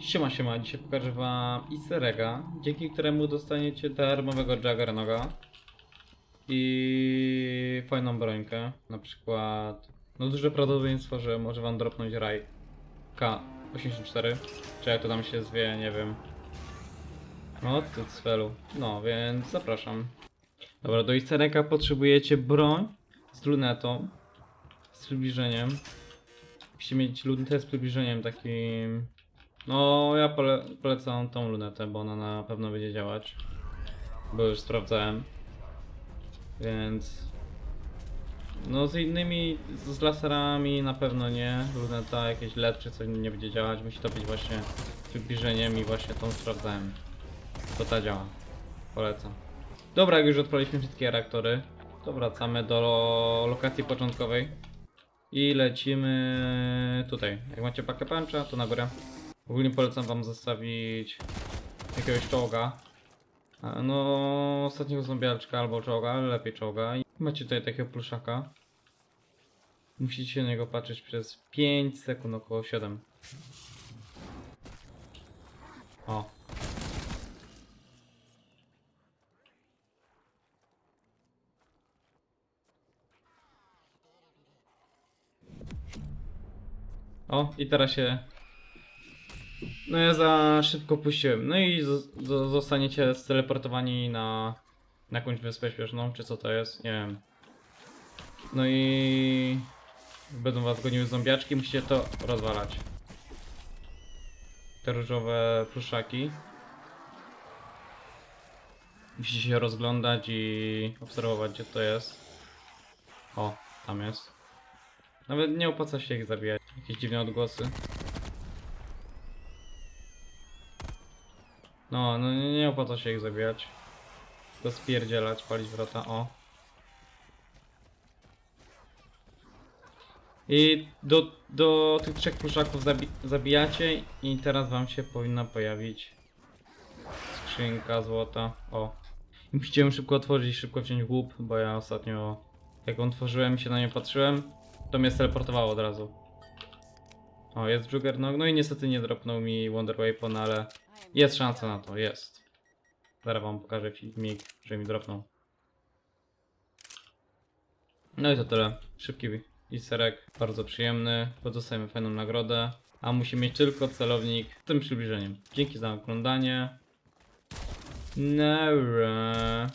Siema, siema, dzisiaj pokażę wam easter dzięki któremu dostaniecie darmowego Juggernoga i fajną brońkę, na przykład, no duże prawdopodobieństwo, że może wam dropnąć raj K84, czy jak to tam się zwie, nie wiem. No, ty cfelu. No, więc zapraszam. Dobra, do easter potrzebujecie broń z lunetą, z przybliżeniem. Musicie mieć lunetę z przybliżeniem takim no, ja pole polecam tą lunetę, bo ona na pewno będzie działać. Bo już sprawdzałem. Więc. No, z innymi, z, laserami na pewno nie. Luneta, jakieś LED czy coś nie będzie działać. Musi to być właśnie przybliżeniem i właśnie tą sprawdzałem. To ta działa. Polecam. Dobra, jak już odpaliśmy wszystkie reaktory, to wracamy do lo lokacji początkowej. I lecimy tutaj. Jak macie pakę puncha, to na górę. Ogólnie polecam wam zostawić jakiegoś czołga. A, No, ostatniego zombiaczka albo czołga, ale lepiej czołga. Macie tutaj takiego pluszaka. Musicie na niego patrzeć przez 5 sekund, około 7. O. O, i teraz się no ja za szybko puściłem. No i z- z- zostaniecie steleportowani na, na jakąś wyspę śpieszną, czy co to jest, nie wiem. No i będą was goniły zombiaczki, musicie to rozwalać. Te różowe pluszaki. Musicie się rozglądać i obserwować gdzie to jest. O, tam jest. Nawet nie opłaca się ich zabijać. Jakieś dziwne odgłosy. No, no nie, nie opłaca się ich zabijać. Tylko spierdzielać, palić wrota, o. I do, do tych trzech pluszaków zabi zabijacie i teraz wam się powinna pojawić skrzynka złota, o. I musicie ją szybko otworzyć szybko wziąć w łup, bo ja ostatnio jak ją otworzyłem i się na nią patrzyłem, to mnie teleportowało od razu. O, jest Juggernog, no i niestety nie dropnął mi Wonder Weapon, ale jest szansa na to, jest. Zaraz wam pokażę filmik, że mi dropnął. No i to tyle. Szybki easter egg, bardzo przyjemny, bo dostajemy fajną nagrodę. A musi mieć tylko celownik z tym przybliżeniem. Dzięki za oglądanie. Nara.